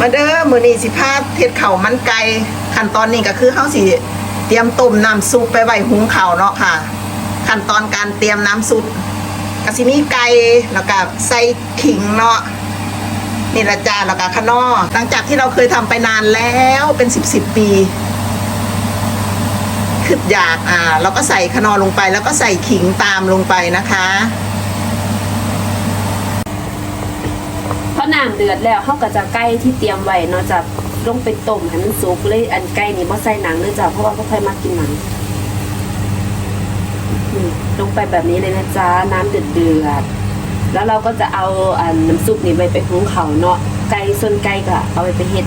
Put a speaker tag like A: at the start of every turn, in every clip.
A: มาเด้อมื้อนี้สิพาเฮ็ดข้าวมันไก่ขั้นตอนนี้ก็คือเฮาสิเตรียมต้มน้ำซุปไปไว้หุงข้าวเนาะค่ะ ขั้นตอนการเตรียมน้ำซุปก็สิมีไก่แล้วก็ใส่ขิงเนาะนี่ละจ้าแล้วก็ขนอหลังจากที่เราเคยทำไปนานแล้วเป็นสิบสิบปีคืออยากอ่าเราก็ใส่ขนอลงไปแล้วก็ใส่ขิงตามลงไปนะคะ
B: เพราะ น้ำเดือดแล้วเขาก็จะไก่ที่เตรียมไว้เนาะจะลงไปต้มให้มันสุกเลยอันไก่นี่บ่ใส่หนังเลยจ้ะเพราะว่าเขาเคยมากินหนังนี่ลงไปแบบนี้เลยนะจ๊ะน้ำเดือดเดือดๆแล้วเราก็จะเอาอันน้ำซุปนี่ไปไปหุงเขาวเนาะไก่ส่วนไก่ก็เอาไปไปเฮ็ด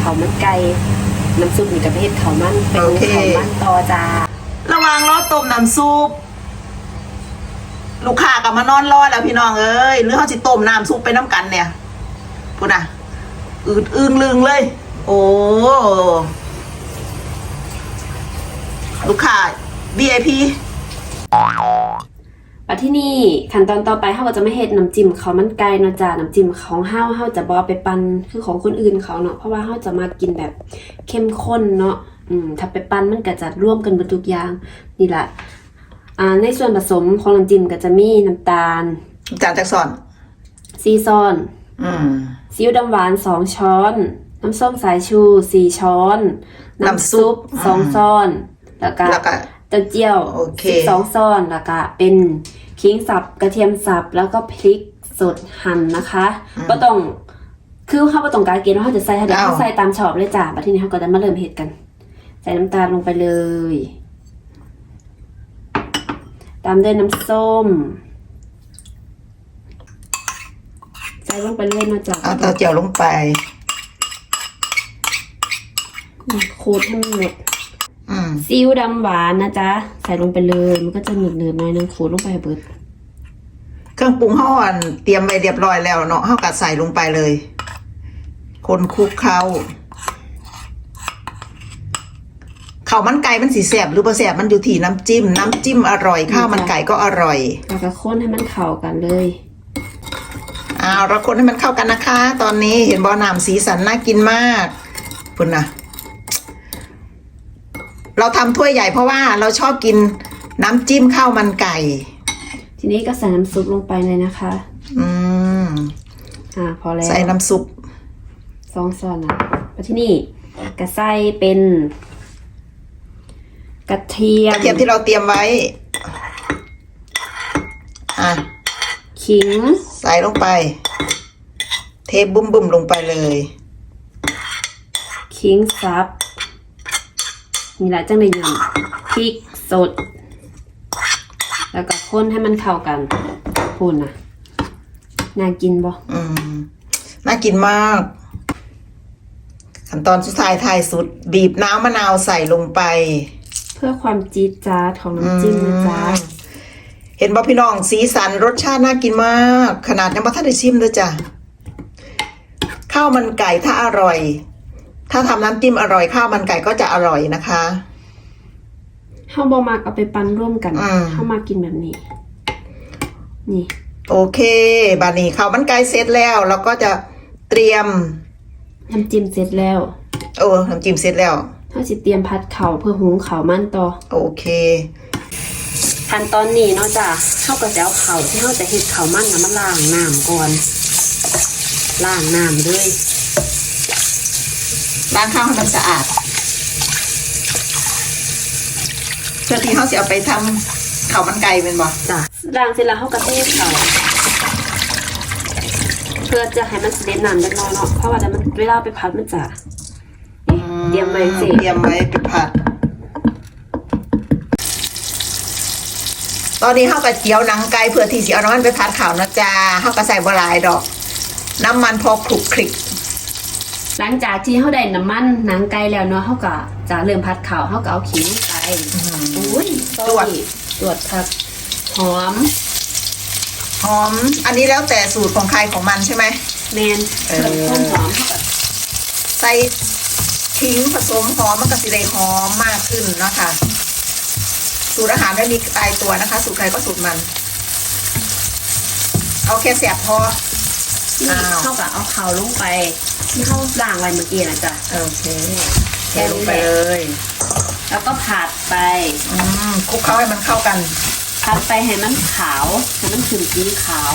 B: เขาวมันไก่น้ำซุปนี่ก็ไปเฮ็ดเขาวมันไปหุง
A: โอเค
B: เขาวมันต่อจ้า
A: ระหวังรอต้มน้ำซุปลูกค้ากับมานอนรอแล้วพี่น้องเอ้ยหรือเขาสิต้มน้ำซุปไปน้ำกันเนี่ย พูดนะอืดอึงลึงเลย โอ้ลูกค้า VIP
B: มาที่นี่ขั้นตอนต่อไปเฮาก็จะไม่เฮ็ดน้ำจิ้มเขาวมันไก่เนาะจ้าน้ำจิ้มของเฮาเฮาจะบ่เอาไปปั่นคือของคนอื่นเขาเนาะเพราะว่าเฮาจะมากินแบบเข้มข้นเนาะอืมถ้าไปปั่นมันก็จะร่วมกันเบิดทุกอย่างนี่แหละอ่าในส่วนผสมของน้ำจิ้มก็จะมีน้ำตาล
A: จานจักสอน
B: ซีซอน
A: อืม
B: ซีอิ๊วดำหวานสองช้อน น้ำส้มสายชูสี่ช้อน
A: น้ำซุป
B: สองช้อนแล้วก็
A: แล้วก็
B: เต้าเจี้ยว
A: โอเค
B: สิบสองช้อนแล้วก็เป็นขิงสับกระเทียมสับแล้วก็พริกสดหั่นนะคะก็ต้องคือเขาก็ต้องการกินว่าเขาจะใส่ให้เดี๋ยวเขาใส่ตามชอบเลยจ้ะบัดทีนี้เขาก็จะมาเริ่มเห็ดกัน ใส่น้ำตาลลงไปเลย ตามด้วยน้ำส้ม ใส่ลงไปเลยนะจ๊ะ
A: เอาเตาเจียวลงไป
B: ขูดให้มันหมด
A: อืม
B: ซีอิ๊วดำหวานนะจ๊ะ ใส่ลงไปเลยมันก็จะหนืดเนืดๆหน่อยนึงขูดลงไปให้เบิด
A: เครื่องปรุงห่ออันเตรียมไว้เรียบร้อยแล้วเนาะห่อกัดใส่ลงไปเลย คนคลุกเข้าข้าวมันไก่มันสีแสบหรือบ่แสบมันอยู่ที่น้ำจิ้ม น้ำจิ้มอร่อยข้าวมันไก่ก็อร่อย
B: แล้วก็ข้นให้มันเข้ากันเลย
A: เอาเราคนให้มันเข้ากันนะคะ ตอนนี้เห็นบอน้ำสีสันน่ากินมากพุ่นนะเราทำถ้วยใหญ่เพราะว่าเราชอบกินน้ำจิ้มข้าวมันไก่
B: ทีนี้ก็ใส่น้ำซุปลงไปเลยนะคะ
A: อืม
B: อ่าพอแล้ว
A: ใส่น้ำซุป
B: สองช้อนนะแล้วที่นี่ก็ใส่เป็น กระเทีย
A: ก
B: ม
A: ระเทียมที่เราเตรียมไว้ อะ
B: ขิง
A: ใส่ลงไป เทบุ้มบุ้มๆลงไปเลย
B: ขิงซับนี่แหละจังเลยยำพริกสด แล้วก็ข้นให้มันเข้ากันพูนนะน่ากินบ่
A: อืมน่ากินมาก ขั้นตอนสุดท้ายท้ายสุด บีบน้ำมะนาวใส่ลงไป
B: เพื่อความจี๊ดจ๊าดของน้ำจิ้มนะจ๊ะ
A: เห็นบ่พี่น้องสีสันรสชาติน่ากินมาก ขนาดยังบ่ทันได้ชิมเลยจ้ะข้าวมันไก่ถ้าอร่อย ถ้าทำน้ำจิ้มอร่อยข้าวมันไก่ก็จะอร่อยนะคะ
B: เฮาบ่มากเอาไปปั้นร่วมกัน
A: อืม
B: เฮามากินแบบนี้ นี่
A: โอเคบานี้ข้าวมันไก่เสร็จแล้วเราก็จะเตรียม
B: น้ำจิ้มเสร็จแล้ว
A: โอ้น้ำจิ้มเสร็จแล้ว
B: เฮาสิเตรียมพัดเขาวเพื่อหุงเขาวมันต่อ
A: โอเค
B: ขั้นตอนนี้เนาะจ้ะเฮาก็จะเอาเขาวที่เฮาจะเฮ็ดเขาวมันน่ะมาล้างน้ำก่อนล้างน้ำเลย
A: ล้างข้าวให้มันสะอาดเพื่อที่เขาจะเอาไปทำข้าวมันไก่เป็นบ่
B: จ้ะล้างเสร็จแล้วเฮาก็เทเขาวเพื่อจะให้มันเด็ดน้ำเล็กน้อยเนาะเพราะว่าเดี๋ยวมันเวลาไปพัดมันจะนี่เตรียมไว้สิ
A: เตรียมไว้ไปผัด ตอนนี้เขาก็เจียวหนังไก่เพื่อที่จะเอาน้ำมันไปผัดข้าวนะจ๊ะเขาก็ใส่บหลายดอก น้ำมันพอคลุกคลิก
B: หลังจากที่เขาได้น้ำมันหนังไก่แล้วเนาะเขาก็จะเริ่มพัดข่าวเขาก็เอาขิงไปอุ้ย
A: ตรวจ
B: ตรวจครับหอม
A: หอม อันนี้แล้วแต่สูตรของใครของมันใช่ไหม
B: แมน
A: เออ
B: เพิ่มความหอมเขาก็
A: ใส่ทิ้งผสมหอมมันก็สิได้หอมมากขึ้นเนาะคะ สูตรอาหารไม่มีตายตัวนะคะ สูตรใครก็สูตรมัน เอาแค่แสบพอ
B: ซีนี่
A: อ้าว
B: เท่ากับเอาเขาลงไป ที่เขาล้างไว้เมื่อกี้นะจ๊ะ
A: โอเค
B: แค่
A: เทล
B: นี้
A: ง
B: แหละ
A: ไปเลย
B: แล้วก็ผัดไป
A: อืมคลุกเคล้าให้มันเข้ากัน
B: ผัดไปให้มันขาวให้มันขึ้นสีขาว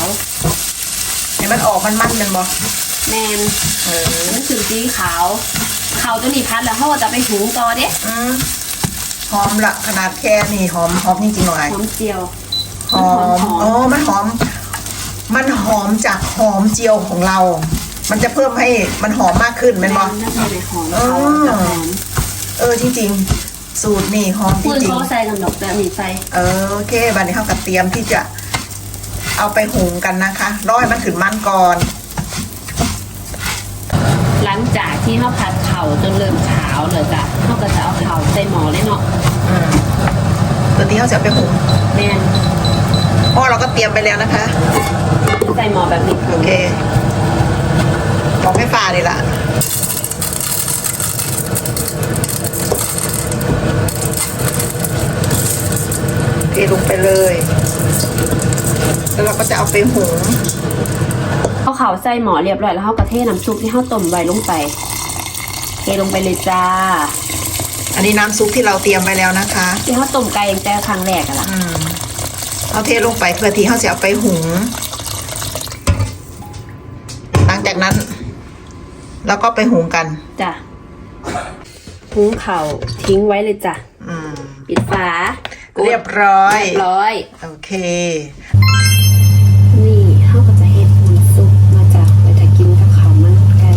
A: ให้มันออกมันมันๆกันบ่
B: แมน
A: เออ
B: ให้มันขึ้นสีขาวเขาตัวนี้พัดแล้วเขาก็จะไปหุงต่อเด้
A: อืม หอมละขนาดแค่นี่หอมหอมจริงๆหน่อย
B: หอมเจียว
A: หอม
B: หอม
A: อ๋อมันหอม มันหอมจากหอมเจียวของเรา มันจะเพิ่มให้มันหอมมากขึ้น
B: แม
A: แม่นบ่
B: นน่าใส่ในหอม
A: อ๋อ
B: เขาจะหอม
A: เออจริง ๆ สูตรนี่หอมจ
B: ปืน
A: ริง
B: เขาใส่ลำดอกแต่อันนี้ใส่
A: ๆเออโอเคบัดนี้เขากับเตรียมที่จะเอาไปหุงกันนะคะรอให้มันขึ้นมันก่อน
B: หลังจากที่เขาผัดเข่าจนเริ่มขาวเลยจ้ะเขา ก็จะเอาเข่าใส่หม้อเลยเนาะ
A: อืมตัวนี้เขาจะเอาไปหุง
B: แมน
A: เพราะเราก็เตรียมไปแล้วนะคะ
B: ใส่หม้อแบบนี้
A: โอเคบอกให้ฟ้านี่ละเทลงไปเลย แล้วเราก็จะเอาไปหุง
B: เอาเข่าใส่หม้อเรียบร้อยแล้วเขาก็เทน้ำซุปที่เขาต้มไว้ลงไปเทลงไปเลยจ้า
A: อันนี้น้ำซุปที่เราเตรียมไว้แล้วนะคะ
B: ที่เขาต้มไก่ตั้งแต่ครั้งแรกอะล่ะ
A: อืมเอาเทลงไปเพื่อที่เขาจะเอาไปหุง หลังจากนั้นเราก็ไปหุงกัน
B: จ้ะหุงเข่าทิ้งไว้เลยจ้ะ
A: อืม
B: ปิดฝา
A: เรียบร้อย
B: เรียบร้อย
A: โอเค
B: นี่เขาก็จะเฮ็ดน้ำซุปมาจากไปจะกินกับข้าวมันไก่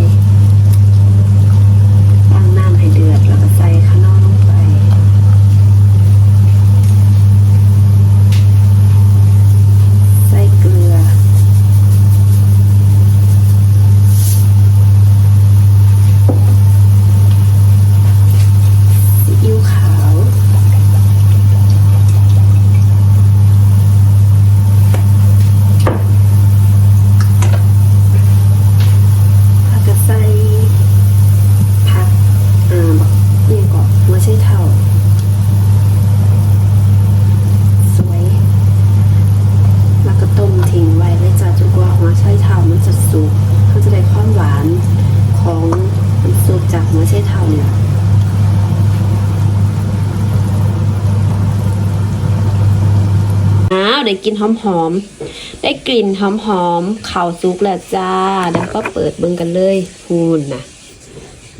B: ตั้งน้ำให้เดือดแล้วก็ใส่ข้าวเหนอลงไป ใส่เกลือ ซีอิ๊วขาว แล้วก็ใส่ผักเอ่อบักนี่ก่อนหัวไชเท้าสวย แล้วก็ต้มทิ้งไว้เลยจ้ะจนกว่าหัวไชเท้ามันจะสุกเขาจะได้ความหวานของน้ำซุปจากหัวไชเท้าเนี่ยอ้าว ได้กลินหอมๆ ได้กลิ่นหอมๆข่าวสุกแล้วจ้า แล้วก็เปิดเบิ่งกันเลยพูนนะ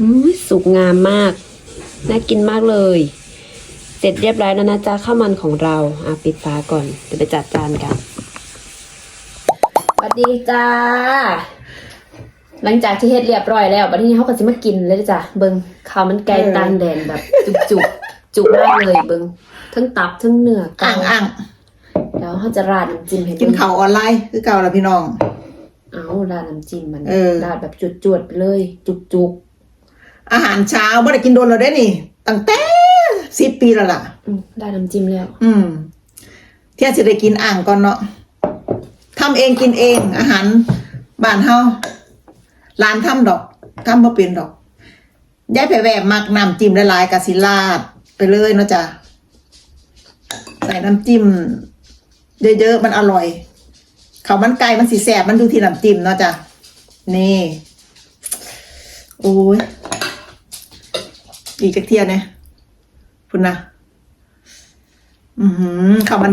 B: อุ้ยสุกงามมาก น่ากินมากเลย เสร็จเรียบร้อยแล้วนะจ้าข้าวมันของเราอะปิดฝาก่อนเดี๋ยวไปจัดจานกันสวัสดีจ้า หลังจากที่เฮ็ดเรียบร้อยแล้วบัดนี้เขาก็จะมากินเลยจ้ะเบิ่งข้าวมันไก่ตานแดนแบบจุกๆจุกมากเลยเบิ่งทั้งตับทั้งเนื้อไก่
A: อ่างอ่าง
B: แล้วเขาจะราดน้ำจิ้มให้
A: กิน
B: เบิ่ง
A: ข่าวออนไลน์คือเก่าละพี่น้อง
B: เอาราดน้ำจิ้มมัน
A: เออ
B: ราดแบบจวดๆไปเลย จุก
A: อาหารเช้าไม่ได้กินโดนเราได้นี่ตั้งแต่สิบปีแล้วล่ะ
B: ๆอืมได้น้ำจิ้มแล้ว
A: อืม เที่ยจะได้กินอ่างก่อนเนาะทำเองกินเอง อาหารบ้านเฮาร้านทำดอกทำบ่เป็นดอกย้ายไปแหวบมักน้ำจิ้มหลายๆกะสิลาดไปเลยเนาะจ้ะใส่น้ำจิ้ม เยอะๆมันอร่อยข้าวมันไก่มันสีแสบมันดูทีน้ำจิ้มเนาะจ้ะนี่โอ้ยอีกจักเทียเนี่ยพุ่นนะอือหือข้าวมัน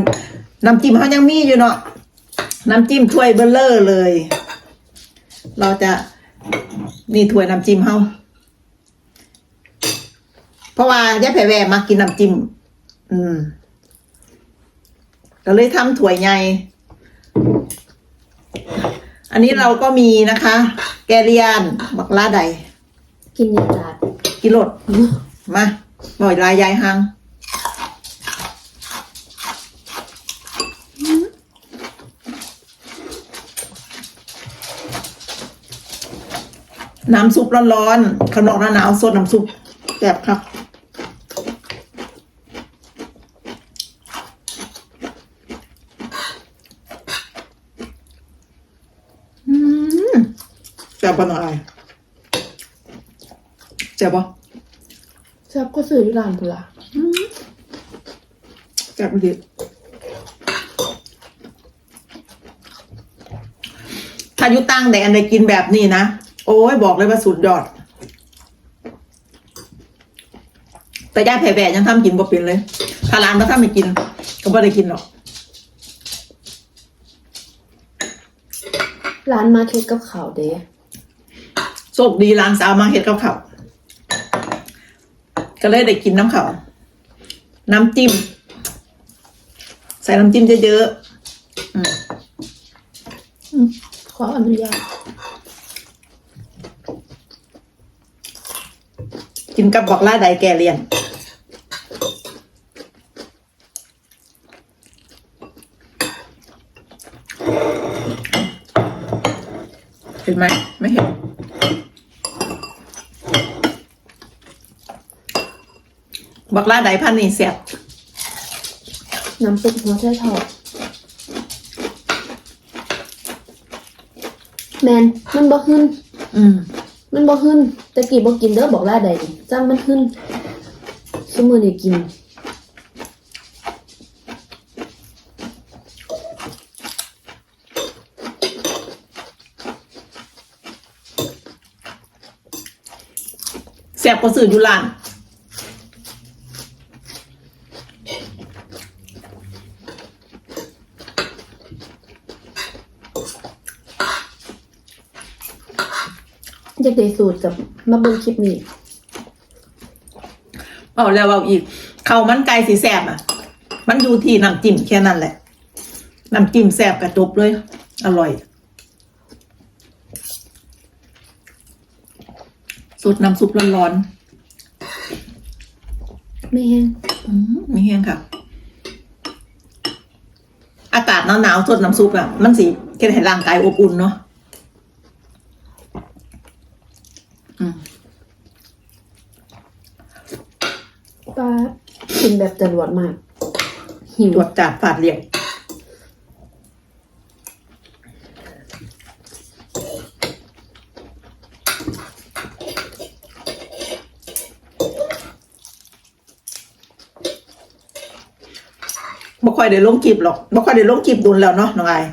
A: น้ำจิ้มเขายังมีอยู่เนาะน้ำจิ้มถ้วยเบลเลอร์เลย เราจะนี่ถ้วยน้ำจิ้มเขาเพราะว่าย่แผ่แวมากินน้ำจิ้มอืม ก็เลยทำถ้วยใหญ่ อันนี้เราก็มีนะคะ แกเลียน บักลาใด
B: กินในจาน
A: กิโลด มาบ่อยลายยายหังน้ำซุปร้อนๆขนมหนาวๆสดน้ำซุปแบบครับ อืม แซ่บปะหน่อยแซ่บปะ
B: แซ่บก็ซื้อที่ร้านพุ่นละ
A: แซ่บดีทถ้าอยุตั้งแดนได้กินแบบนี้นะ โอ้ยบอกเลยว่าสุดยอด แต่ย่าแผ่แผ่ยังทำกินบ่เป็นเลย ถ้าร้านมาทำไม่กิน ก็ไม่ได้กินหรอก
B: ร้านมาเค็ดกับข้าวเด้
A: โชคดีร้านสาวมาเฮ็ดกับเขาวก็เลยได้กินน้ำเขาวน้ำจิ้ม ใส่น้ำจิ้มเยอะๆอืม
B: ขออนุญาต
A: กินกับบอกล่าใดแกเรียนเห็นไหมไม่เห็น บอกล่าใดพันนี่เสียบ
B: น้ำซุปหัวไชทอดแมนมันบ่ขึ้น
A: อืม
B: มันบ่ขึ้นตะกี้บ่กินเด้อบอกว่าใดจ้างมันขึ้นซุมื้อนี้กิน
A: เสียบก็สื่ออยู่ร้าน
B: อยากได้สูตรกับมาเบิ่งคลิปนี้
A: เอาแล้วเอาอีกเขาวมันไก่สีแสบอะ มันอยู่ที่น้ำจิ้มแค่นั้นแหละน้ำจิ้มแสบกระจบเลย อร่อยสูตรน้ำซุปร้อน
B: ไม่แห้ง
A: ๆอืมไม่แห้งค่ะ อากาศหนาวๆสดน้ำซุปอะ มันสีแค่ให้ร่างกายอบอุ่นเนาะ
B: ป้ากินแบบจรวดมาก หิว
A: ตรวจจัดฝาดเรียงบ่ค่อยได้ลงคลิปหรอกบ่ค่อยได้ลงคลิปดุนแล้วเนาะน้องไอาย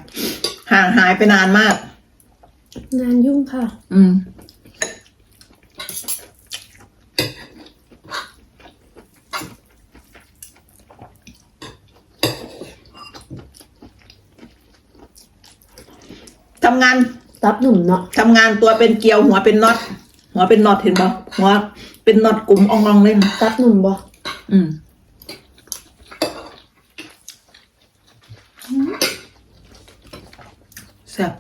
A: ห่างหายไปนานมาก
B: งานยุ่งค่ะ
A: อืม ทำงาน
B: ตับหนุ่มเนาะ
A: ทำงานตัวเป็นเกลียวหัวเป็นน็อตหัวเป็นน็อตเห็นปะหัวเป็นน็อตกลุ่มอองๆเลยนะ
B: ตับหนุ่มบ่
A: อืมแซ่บ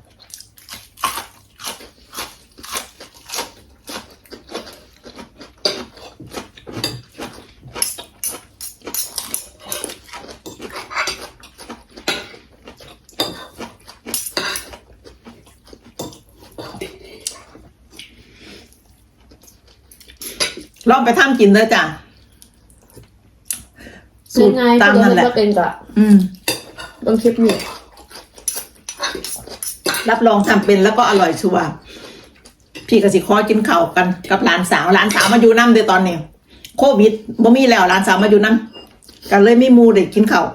A: องไปทำกินเด้อจ้ะสูตร
B: ง่ายๆ
A: ตาม
B: ผู้
A: นั่น
B: ใด
A: แหละ
B: บ่เป็นก็
A: อืม
B: เบิ่งคลิปนี้
A: รับรองทำเป็นแล้วก็อร่อยชัวร์พี่กับสิคอกินข้าวกันกับหลานสาวหลานสาวมาอยู่น้ำเดยตอนนี้โควิดบ่มีแล้วหลานสาวมาอยู่น้ำกันเลยไม่มูเด็กกินข้าว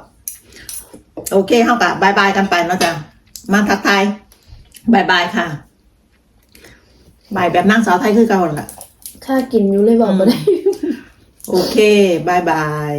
A: โอเคเข้ากับบายบายกันไปเนาะจ๊ะมาทักทายบายบายค่ะบายแบบนั่งสาวไทยคือเก่าหั่นล่ะ
B: ค่ากินอยู่เลยบอกมาได้
A: โอเคบายบาย